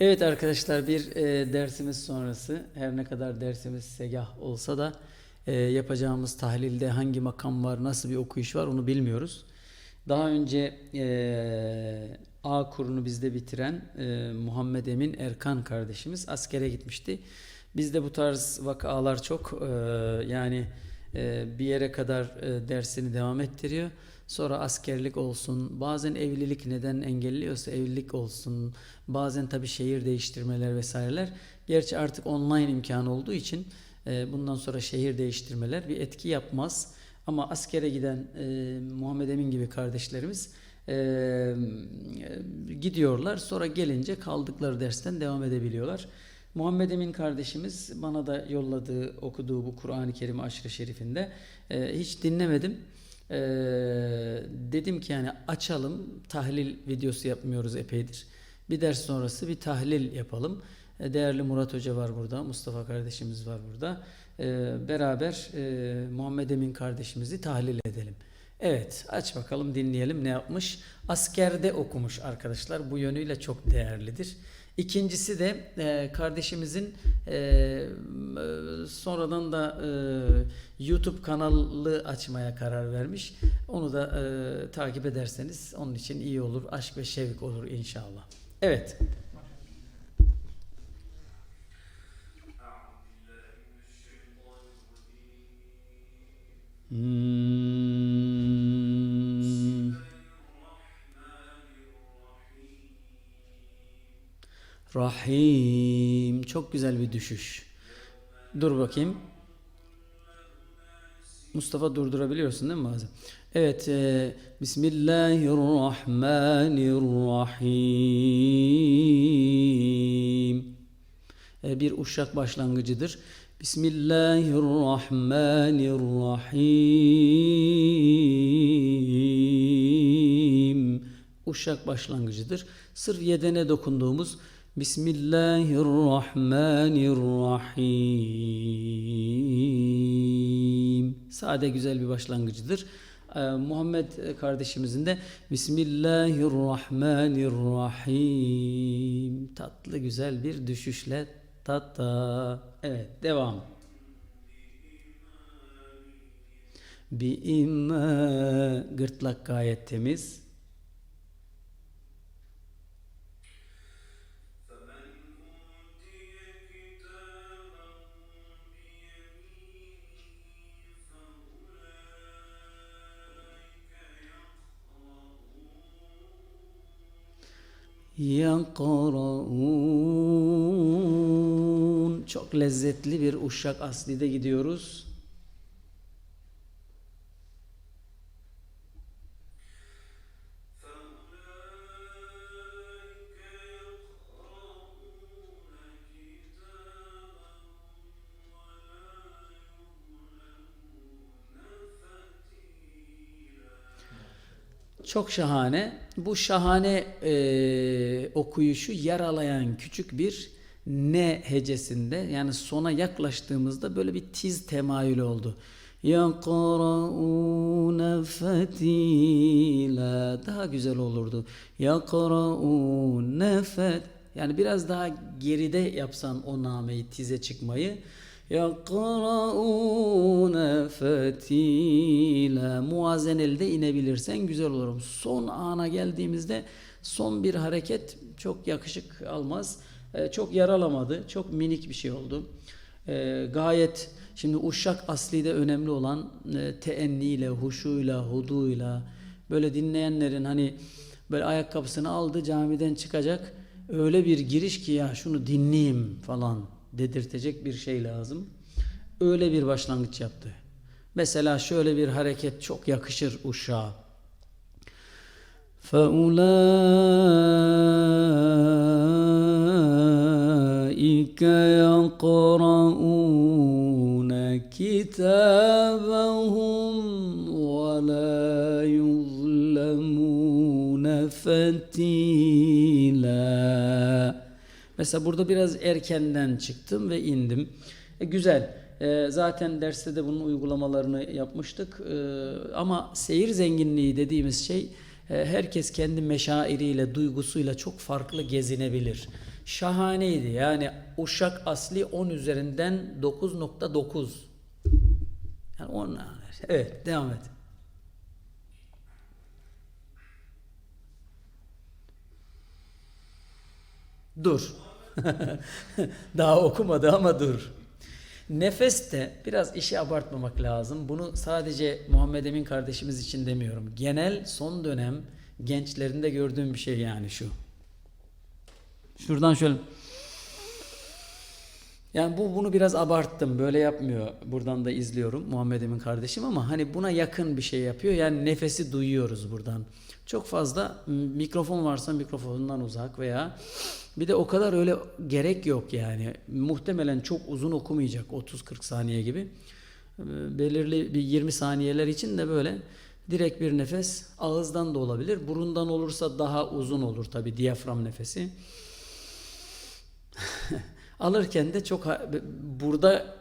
Evet arkadaşlar bir e, dersimiz sonrası her ne kadar dersimiz segah olsa da e, yapacağımız tahlilde hangi makam var, nasıl bir okuyuş var onu bilmiyoruz. Daha önce e, A kurunu bizde bitiren e, Muhammed Emin Erkan kardeşimiz askere gitmişti. Bizde bu tarz vakalar çok e, yani e, bir yere kadar e, dersini devam ettiriyor. Sonra askerlik olsun, bazen evlilik neden engelliyorsa evlilik olsun, bazen tabii şehir değiştirmeler vesaireler. Gerçi artık online imkanı olduğu için e, bundan sonra şehir değiştirmeler bir etki yapmaz. Ama askere giden e, Muhammed Emin gibi kardeşlerimiz e, gidiyorlar. Sonra gelince kaldıkları dersten devam edebiliyorlar. Muhammed Emin kardeşimiz bana da yolladığı, okuduğu bu Kur'an-ı Kerim aşırı şerifinde e, hiç dinlemedim. E, dedim ki yani açalım, tahlil videosu yapmıyoruz epeydir. Bir ders sonrası bir tahlil yapalım. E, değerli Murat Hoca var burada, Mustafa kardeşimiz var burada. E, beraber e, Muhammed Emin kardeşimizi tahlil edelim. Evet, aç bakalım dinleyelim ne yapmış. Askerde okumuş arkadaşlar. Bu yönüyle çok değerlidir. İkincisi de e, kardeşimizin e, e, sonradan da e, YouTube kanalı açmaya karar vermiş. Onu da e, takip ederseniz onun için iyi olur. Aşk ve şevk olur inşallah. Evet. Hmm. Rahim. Çok güzel bir düşüş. Dur bakayım. Mustafa durdurabiliyorsun değil mi bazen? Evet. E, Bismillahirrahmanirrahim. E, bir uşak başlangıcıdır. Bismillahirrahmanirrahim. Uşak başlangıcıdır. Sırf yedene dokunduğumuz Bismillahirrahmanirrahim. Sade güzel bir başlangıcıdır. Ee, Muhammed kardeşimizin de Bismillahirrahmanirrahim. Tatlı güzel bir düşüşle tata. Evet devam. Bir imma gırtlak gayet temiz. Yakarun. Çok lezzetli bir uşak aslide gidiyoruz. Çok şahane. Bu şahane e, okuyuşu yaralayan küçük bir ne hecesinde yani sona yaklaştığımızda böyle bir tiz temayül oldu. Yakraun fetila daha güzel olurdu. Yakraun fet yani biraz daha geride yapsan o nameyi tize çıkmayı Yakraun fetila muazenelde inebilirsen güzel olur. Son ana geldiğimizde son bir hareket çok yakışık almaz. Ee, çok yaralamadı. Çok minik bir şey oldu. Ee, gayet şimdi uşak asli de önemli olan e, teenniyle, huşuyla, huduyla böyle dinleyenlerin hani böyle ayakkabısını aldı camiden çıkacak öyle bir giriş ki ya şunu dinleyeyim falan dedirtecek bir şey lazım. Öyle bir başlangıç yaptı. Mesela şöyle bir hareket çok yakışır uşağa. فأولئك يقرؤون كتابهم ولا يظلمون فتيلا Mesela burada biraz erkenden çıktım ve indim. E, güzel. E, zaten derste de bunun uygulamalarını yapmıştık. E, ama seyir zenginliği dediğimiz şey e, herkes kendi meşairiyle, duygusuyla çok farklı gezinebilir. Şahaneydi. Yani Uşak asli 10 üzerinden 9.9. Yani 10 Evet, devam et. Dur. Daha okumadı ama dur. Nefeste biraz işi abartmamak lazım. Bunu sadece Muhammed Emin kardeşimiz için demiyorum. Genel son dönem gençlerinde gördüğüm bir şey yani şu. Şuradan şöyle yani bu bunu biraz abarttım. Böyle yapmıyor. Buradan da izliyorum Muhammed Emin kardeşim ama hani buna yakın bir şey yapıyor. Yani nefesi duyuyoruz buradan. Çok fazla mikrofon varsa mikrofonundan uzak veya bir de o kadar öyle gerek yok yani. Muhtemelen çok uzun okumayacak 30-40 saniye gibi. Ee, Belirli bir 20 saniyeler için de böyle direkt bir nefes ağızdan da olabilir. Burundan olursa daha uzun olur tabi diyafram nefesi. Alırken de çok burada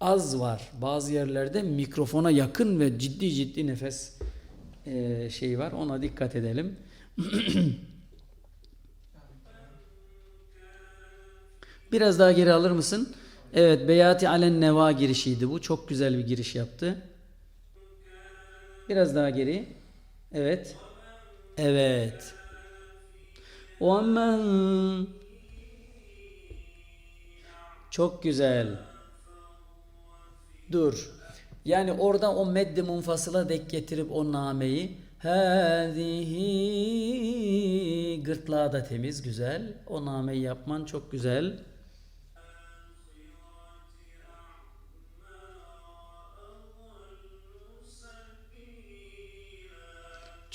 az var. Bazı yerlerde mikrofona yakın ve ciddi ciddi nefes eee şeyi var. Ona dikkat edelim. Biraz daha geri alır mısın? Evet Beyati Alen Neva girişiydi bu. Çok güzel bir giriş yaptı. Biraz daha geri. Evet. Evet. Oman. Çok güzel. Dur. Yani orada o meddi munfasıla dek getirip o nameyi Hâzihi gırtlağı da temiz, güzel. O nameyi yapman çok güzel.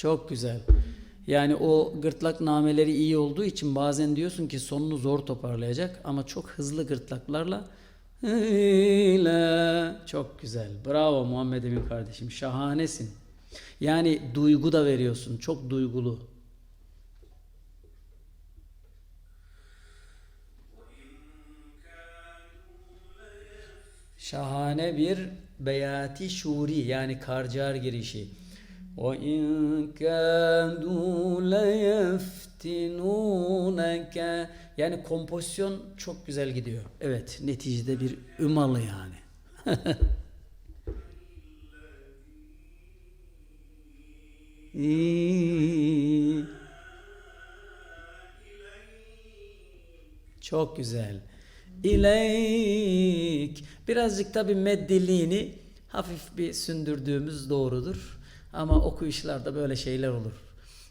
Çok güzel. Yani o gırtlak nameleri iyi olduğu için bazen diyorsun ki sonunu zor toparlayacak ama çok hızlı gırtlaklarla çok güzel. Bravo Muhammed Emin kardeşim. Şahanesin. Yani duygu da veriyorsun. Çok duygulu. Şahane bir beyati şuri yani karcar girişi. وَاِنْ كَادُوا لَيَفْتِنُونَكَ Yani kompozisyon çok güzel gidiyor. Evet, neticede bir ümalı yani. İyi. Çok güzel. İleyk. Birazcık tabi meddiliğini hafif bir sündürdüğümüz doğrudur. Ama okuyuşlarda böyle şeyler olur.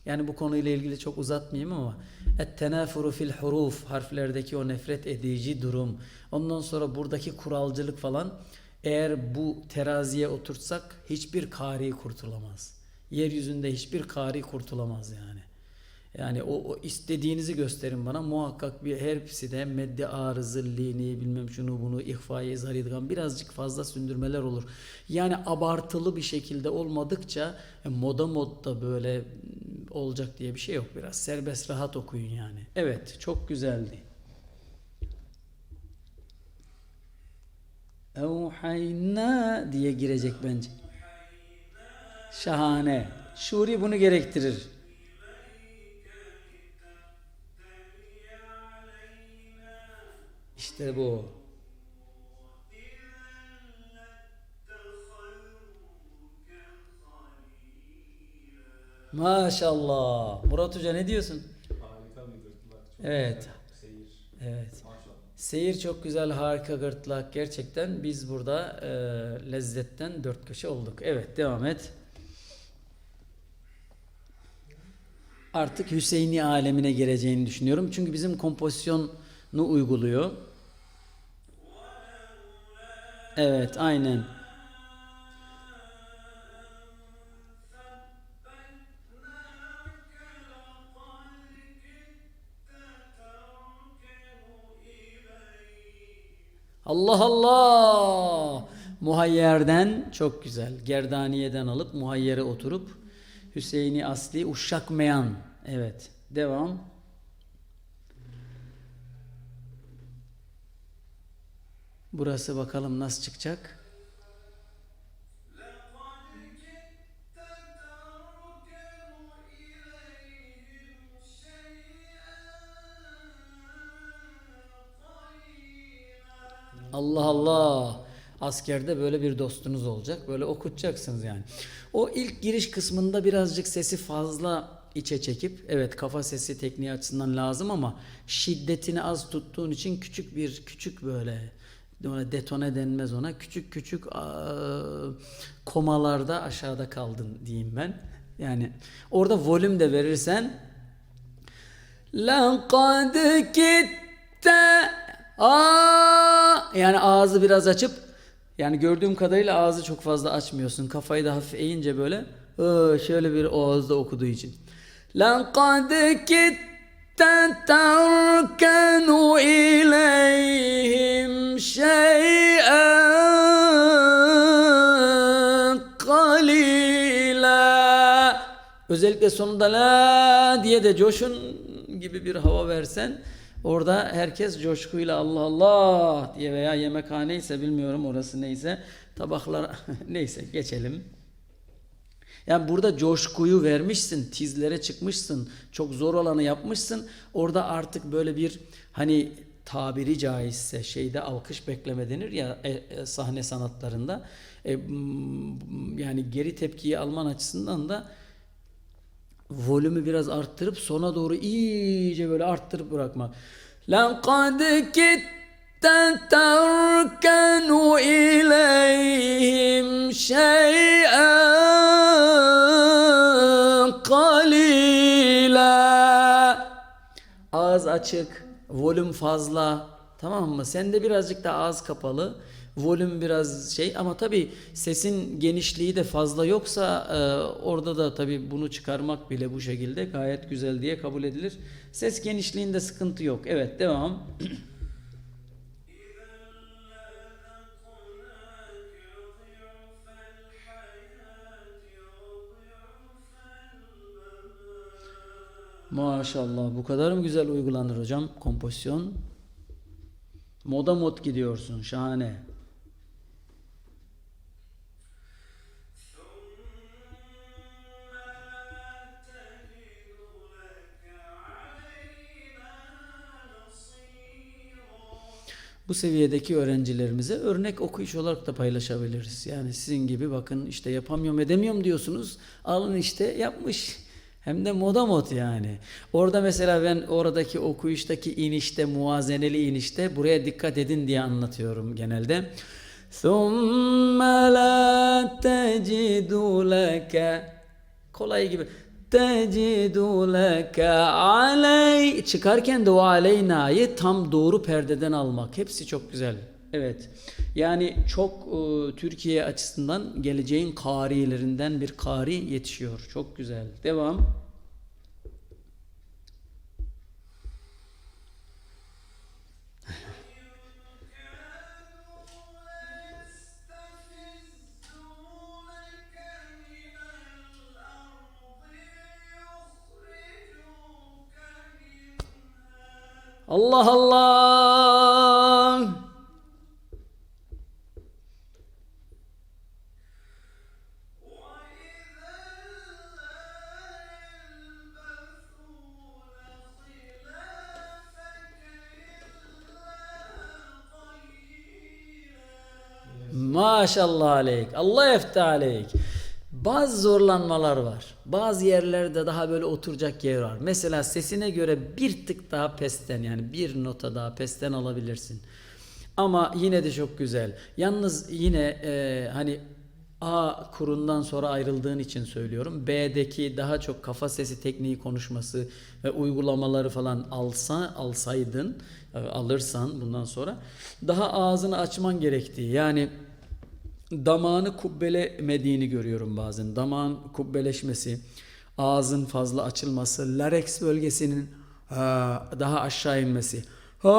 Yani bu konuyla ilgili çok uzatmayayım ama et-tenafuru fil huruf harflerdeki o nefret edici durum. Ondan sonra buradaki kuralcılık falan eğer bu teraziye oturtsak hiçbir kari kurtulamaz. Yeryüzünde hiçbir kari kurtulamaz yani. Yani o, o istediğinizi gösterin bana. Muhakkak bir hepsi de medde arızı, lini, bilmem şunu bunu, ihfai, zaridgan birazcık fazla sündürmeler olur. Yani abartılı bir şekilde olmadıkça e, moda modda böyle olacak diye bir şey yok. Biraz serbest rahat okuyun yani. Evet çok güzeldi. Evhayna diye girecek bence. Şahane. Şuri bunu gerektirir. İşte bu. Maşallah. Murat Hoca ne diyorsun? Harika bir gırtlak. Çok Evet. güzel. Seyir. Evet. Maşallah. Seyir çok güzel, harika gırtlak. Gerçekten biz burada e, lezzetten dört köşe olduk. Evet, devam et. Artık Hüseyini alemine geleceğini düşünüyorum. Çünkü bizim kompozisyonu uyguluyor. Evet, aynen. Allah Allah. Muhayyerden çok güzel. Gerdaniyeden alıp muhayyere oturup Hüseyini asli uşak meyan. Evet. Devam. Burası bakalım nasıl çıkacak. Allah Allah. Askerde böyle bir dostunuz olacak. Böyle okutacaksınız yani. O ilk giriş kısmında birazcık sesi fazla içe çekip evet kafa sesi tekniği açısından lazım ama şiddetini az tuttuğun için küçük bir küçük böyle ona detone denmez ona küçük küçük aa, komalarda aşağıda kaldın diyeyim ben. Yani orada volüm de verirsen لَقَدْ كِتَّ Aa! Yani ağzı biraz açıp yani gördüğüm kadarıyla ağzı çok fazla açmıyorsun. Kafayı da hafif eğince böyle ıı, şöyle bir ağızda okuduğu için. لَقَدْ كِتَّ تَرْكَنُ إِلَيْهِمْ شَيْئًا قَلِيلًا Özellikle sonunda la diye de coşun gibi bir hava versen orada herkes coşkuyla Allah Allah diye veya yemekhane ise bilmiyorum orası neyse tabaklar neyse geçelim. Yani burada coşkuyu vermişsin, tizlere çıkmışsın, çok zor olanı yapmışsın. Orada artık böyle bir hani tabiri caizse şeyde alkış bekleme denir ya e, e, sahne sanatlarında. E, yani geri tepkiyi alman açısından da volümü biraz arttırıp sona doğru iyice böyle arttırıp bırakmak. Lan kad kitte terkenu açık, volüm fazla. Tamam mı? Sende birazcık da ağız kapalı. Volüm biraz şey ama tabii sesin genişliği de fazla yoksa e, orada da tabii bunu çıkarmak bile bu şekilde gayet güzel diye kabul edilir. Ses genişliğinde sıkıntı yok. Evet devam. Maşallah bu kadar mı güzel uygulanır hocam kompozisyon? Moda mod gidiyorsun şahane. Bu seviyedeki öğrencilerimize örnek okuyuş olarak da paylaşabiliriz. Yani sizin gibi bakın işte yapamıyorum edemiyorum diyorsunuz. Alın işte yapmış. Hem de moda mod yani. Orada mesela ben oradaki okuyuştaki inişte, muvazeneli inişte buraya dikkat edin diye anlatıyorum genelde. ثُمَّ لَا تَجِدُ لَكَ Kolay gibi. تَجِدُ لَكَ عَلَيْ Çıkarken de o aleyna'yı tam doğru perdeden almak. Hepsi çok güzel. Evet. Yani çok e, Türkiye açısından geleceğin karilerinden bir kari yetişiyor. Çok güzel. Devam. Allah Allah. Maşallah aleyk. Allah efta aleyk. Bazı zorlanmalar var. Bazı yerlerde daha böyle oturacak yer var. Mesela sesine göre bir tık daha pesten yani bir nota daha pesten alabilirsin. Ama yine de çok güzel. Yalnız yine e, hani A kurundan sonra ayrıldığın için söylüyorum. B'deki daha çok kafa sesi tekniği konuşması ve uygulamaları falan alsa alsaydın, e, alırsan bundan sonra daha ağzını açman gerektiği. Yani damağını kubbelemediğini görüyorum bazen. Damağın kubbeleşmesi, ağzın fazla açılması, larynx bölgesinin ha, daha aşağı inmesi. Ha,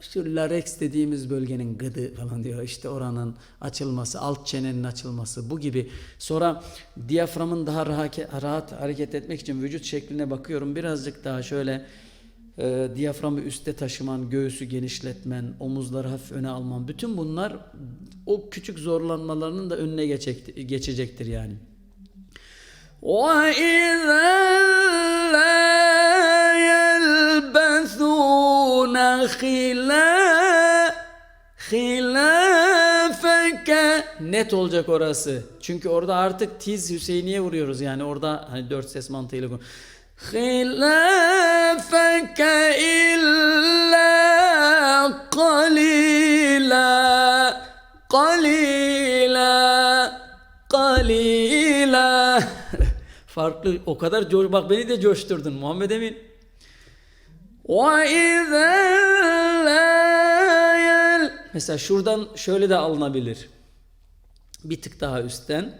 şu larynx dediğimiz bölgenin gıdı falan diyor. İşte oranın açılması, alt çenenin açılması bu gibi. Sonra diyaframın daha rahat, rahat hareket etmek için vücut şekline bakıyorum. Birazcık daha şöyle e, diyaframı üste taşıman, göğsü genişletmen, omuzları hafif öne alman. Bütün bunlar o küçük zorlanmalarının da önüne geçecektir, geçecektir yani. وَإِذَا لَا يَلْبَثُونَ خِلَافًا hilafeke net olacak orası. Çünkü orada artık tiz Hüseyin'iye vuruyoruz yani orada hani dört ses mantığıyla konu- hilafeke illa qalila qalila qalila farklı o kadar co- bak beni de coşturdun Muhammed Emin وَإِذَا لَا يَلْ Mesela şuradan şöyle de alınabilir. Bir tık daha üstten.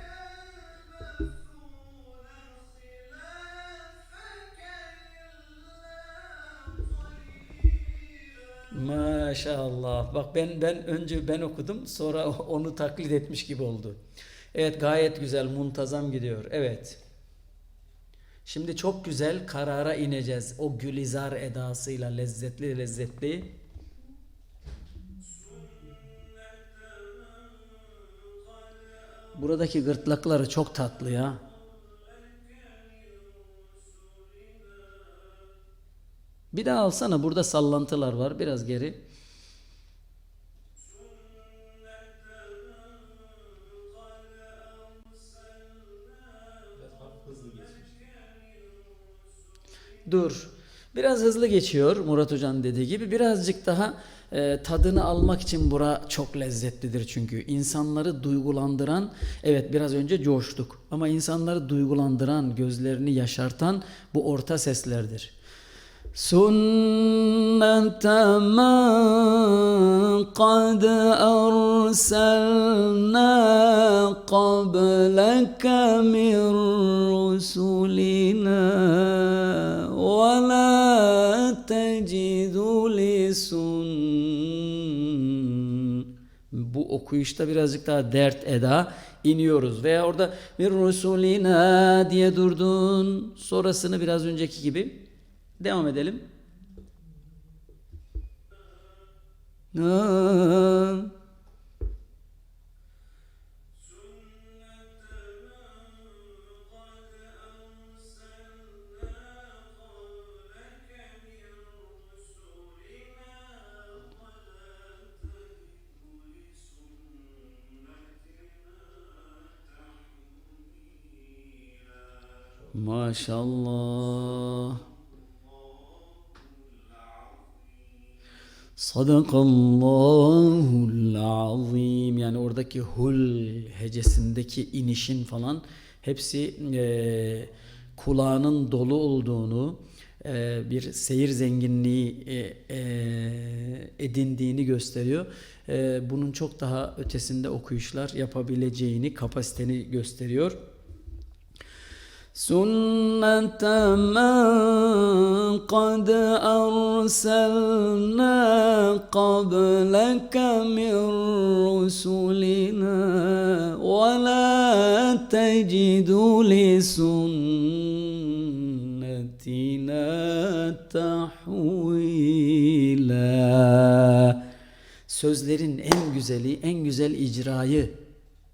Maşallah. Bak ben ben önce ben okudum sonra onu taklit etmiş gibi oldu. Evet gayet güzel muntazam gidiyor. Evet. Şimdi çok güzel karara ineceğiz. O gülizar edasıyla lezzetli lezzetli. Buradaki gırtlakları çok tatlı ya. Bir daha alsana burada sallantılar var biraz geri. Dur. Biraz hızlı geçiyor Murat Hoca'nın dediği gibi. Birazcık daha e, tadını almak için bura çok lezzetlidir çünkü. insanları duygulandıran, evet biraz önce coştuk ama insanları duygulandıran, gözlerini yaşartan bu orta seslerdir. سُنَّةَ مَنْ قَدْ أَرْسَلْنَا قَبْلَكَ مِنْ رُسُلِنَا وَلَا تَجِدُ لِسُنَّ Bu okuyuşta birazcık daha dert eda iniyoruz. Veya orada bir rusulina diye durdun. Sonrasını biraz önceki gibi devam edelim. Maşallah. Sadakallahul azim yani oradaki hul hecesindeki inişin falan hepsi eee, kulağının dolu olduğunu eee, bir seyir zenginliği eee, eee, edindiğini gösteriyor. Eee, bunun çok daha ötesinde okuyuşlar yapabileceğini kapasiteni gösteriyor. سُنَّةَ مَنْ قَدْ أَرْسَلْنَا قَبْلَكَ مِنْ رُسُلِنَا وَلَا تَجِدُ لِسُنَّتِنَا تَحْوِيلًا Sözlerin en güzeli, en güzel icrayı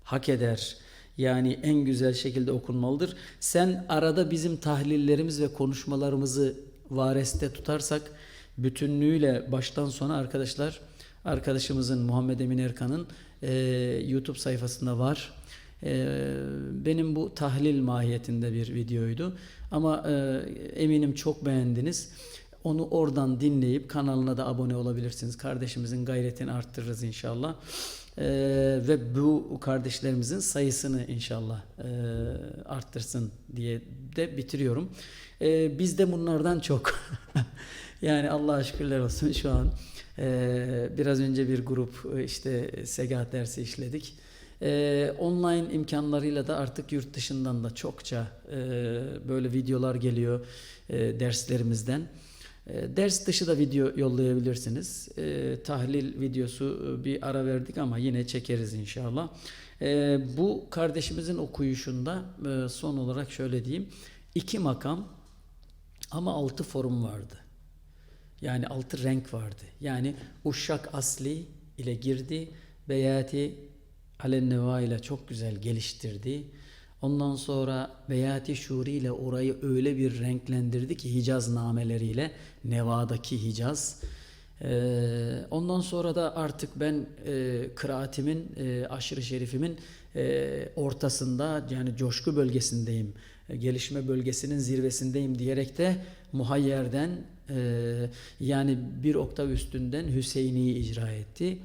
hak eder. Yani en güzel şekilde okunmalıdır. Sen arada bizim tahlillerimiz ve konuşmalarımızı vareste tutarsak bütünlüğüyle baştan sona arkadaşlar arkadaşımızın Muhammed Emin Erkan'ın e, YouTube sayfasında var. E, benim bu tahlil mahiyetinde bir videoydu. Ama e, eminim çok beğendiniz. Onu oradan dinleyip kanalına da abone olabilirsiniz. Kardeşimizin gayretini arttırırız inşallah. Ee, ve bu kardeşlerimizin sayısını inşallah e, arttırsın diye de bitiriyorum. Ee, biz de bunlardan çok. yani Allah'a şükürler olsun şu an. e, biraz önce bir grup e, işte segat dersi işledik. E, online imkanlarıyla da artık yurt dışından da çokça e, böyle videolar geliyor e, derslerimizden. E, ders dışı da video yollayabilirsiniz. E, tahlil videosu e, bir ara verdik ama yine çekeriz inşallah. E, bu kardeşimizin okuyuşunda e, son olarak şöyle diyeyim. iki makam ama altı form vardı. Yani altı renk vardı. Yani uşak asli ile girdi. Beyati alenneva ile çok güzel geliştirdi. Ondan sonra Beyati Şuri ile orayı öyle bir renklendirdi ki Hicaz nameleriyle Neva'daki Hicaz. Ee, ondan sonra da artık ben e, kıraatimin, e, aşırı şerifimin e, ortasında yani coşku bölgesindeyim, e, gelişme bölgesinin zirvesindeyim diyerek de muhayyerden e, yani bir oktav üstünden Hüseyin'i icra etti.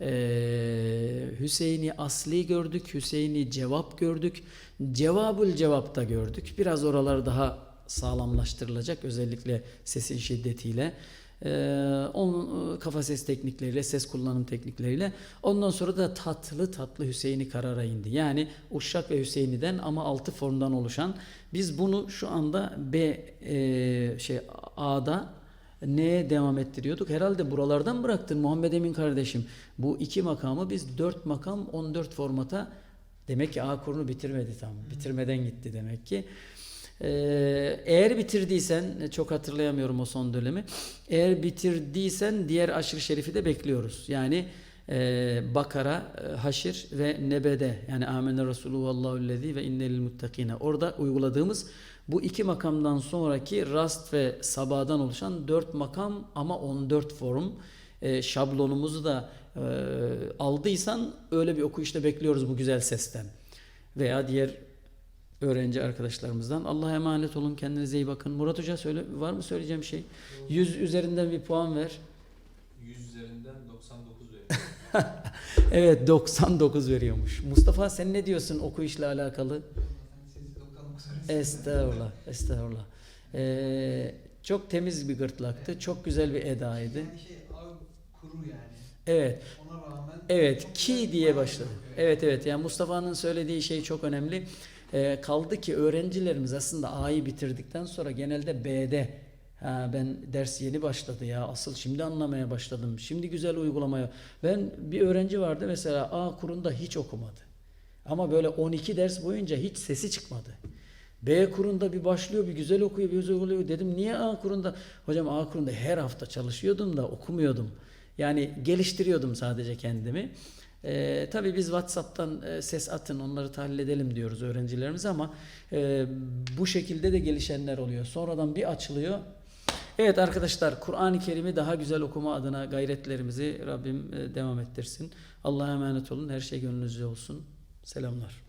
Ee, Hüseyin'i asli gördük, Hüseyin'i cevap gördük, cevabül cevapta gördük. Biraz oralar daha sağlamlaştırılacak özellikle sesin şiddetiyle. Ee, onun kafa ses teknikleriyle, ses kullanım teknikleriyle. Ondan sonra da tatlı tatlı Hüseyin'i karara indi. Yani Uşşak ve Hüseyin'den ama altı formdan oluşan. Biz bunu şu anda B e, şey A'da neye devam ettiriyorduk? Herhalde buralardan bıraktın Muhammed Emin kardeşim. Bu iki makamı biz dört makam 14 formata demek ki A kurunu bitirmedi tam. Bitirmeden gitti demek ki. Ee, eğer bitirdiysen çok hatırlayamıyorum o son dönemi. Eğer bitirdiysen diğer aşırı şerifi de bekliyoruz. Yani e, Bakara, e, Haşir ve Nebe'de yani Amener Resulü vallahullezi ve innelil muttakine orada uyguladığımız bu iki makamdan sonraki Rast ve Sabah'dan oluşan dört makam ama 14 form e, şablonumuzu da e, aldıysan öyle bir okuyuşta bekliyoruz bu güzel sesten. Veya diğer öğrenci arkadaşlarımızdan. Allah'a emanet olun. Kendinize iyi bakın. Murat Hoca söyle var mı söyleyeceğim şey? 100 üzerinden bir puan ver. 100 üzerinden 99 veriyorum. Evet 99 veriyormuş. Mustafa sen ne diyorsun okuyuşla alakalı? Estağfurullah. Estağfurullah. Ee, çok temiz bir gırtlaktı. Çok güzel bir edaydı. Yani şey kuru yani. Evet. Ona rağmen Evet ki diye başladı. Evet evet yani Mustafa'nın söylediği şey çok önemli. Ee, kaldı ki öğrencilerimiz aslında A'yı bitirdikten sonra genelde B'de ha ben ders yeni başladı ya asıl şimdi anlamaya başladım. Şimdi güzel uygulamaya. Ben bir öğrenci vardı mesela A kurunda hiç okumadı. Ama böyle 12 ders boyunca hiç sesi çıkmadı. B kurunda bir başlıyor, bir güzel okuyor, bir güzel oluyor. Dedim niye A kurunda? Hocam A kurunda her hafta çalışıyordum da okumuyordum. Yani geliştiriyordum sadece kendimi. Ee, tabii biz WhatsApp'tan e, ses atın onları tahlil edelim diyoruz öğrencilerimize ama e, bu şekilde de gelişenler oluyor. Sonradan bir açılıyor. Evet arkadaşlar Kur'an-ı Kerim'i daha güzel okuma adına gayretlerimizi Rabbim e, devam ettirsin. Allah'a emanet olun. Her şey gönlünüzce olsun. Selamlar.